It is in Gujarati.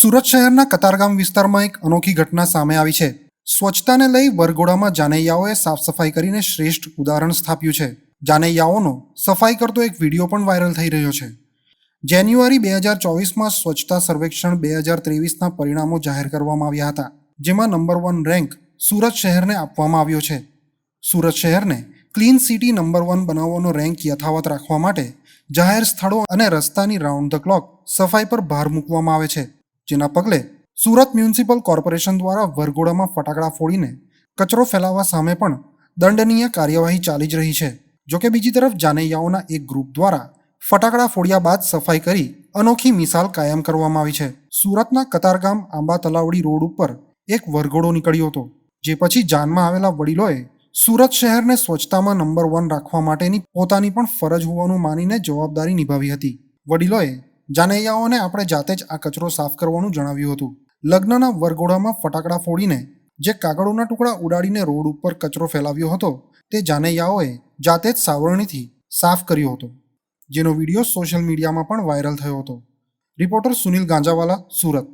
સુરત શહેરના કતારગામ વિસ્તારમાં એક અનોખી ઘટના સામે આવી છે. સ્વચ્છતાને લઈ વરઘોડામાં જાનૈયાઓએ સાફ સફાઈ કરીને શ્રેષ્ઠ ઉદાહરણ સ્થાપ્યું છે. જાનૈયાઓનો સફાઈ કરતો એક વીડિયો પણ વાયરલ થઈ રહ્યો છે. જાન્યુઆરી બે હજાર ચોવીસમાં સ્વચ્છતા સર્વેક્ષણ બે હજાર ત્રેવીસના પરિણામો જાહેર કરવામાં આવ્યા હતા, જેમાં નંબર વન રેન્ક સુરત શહેરને આપવામાં આવ્યો છે. સુરત શહેરને ક્લીન સિટી નંબર વન બનાવવાનો રેન્ક યથાવત રાખવા માટે જાહેર સ્થળો અને રસ્તાની રાઉન્ડ ધ ક્લોક સફાઈ પર ભાર મૂકવામાં આવે છે. જેના પગલે સુરત મ્યુનિસિપલ કોર્પોરેશન દ્વારા વરઘોડામાં ફટાકડા ફોડીને કચરો ફેલાવવા સામે પણ દંડનીય કાર્યવાહી ચાલી જ રહી છે. જોકે બીજી તરફ જાનૈયાઓના એક ગ્રુપ દ્વારા ફટાકડા ફોડ્યા બાદ સફાઈ કરી અનોખી મિસાલ કાયમ કરવામાં આવી છે. સુરતના કતારગામ આંબા તલાવડી રોડ ઉપર એક વરઘોડો નીકળ્યો હતો, જે પછી જાનમાં આવેલા વડીલોએ સુરત શહેરને સ્વચ્છતામાં નંબર વન રાખવા માટેની પોતાની પણ ફરજ હોવાનું માનીને જવાબદારી નિભાવી હતી. વડીલોએ જાનૈયાઓને આપણે જાતે જ આ કચરો સાફ કરવાનું જણાવ્યું હતું. લગ્નના વરઘોડામાં ફટાકડા ફોડીને જે કાગળોના ટુકડા ઉડાડીને રોડ ઉપર કચરો ફેલાવ્યો હતો, તે જાનૈયાઓએ જાતે જ સાવરણીથી સાફ કર્યો હતો, જેનો વીડિયો સોશિયલ મીડિયામાં પણ વાયરલ થયો હતો. રિપોર્ટર સુનિલ ગાંજાવાલા, સુરત.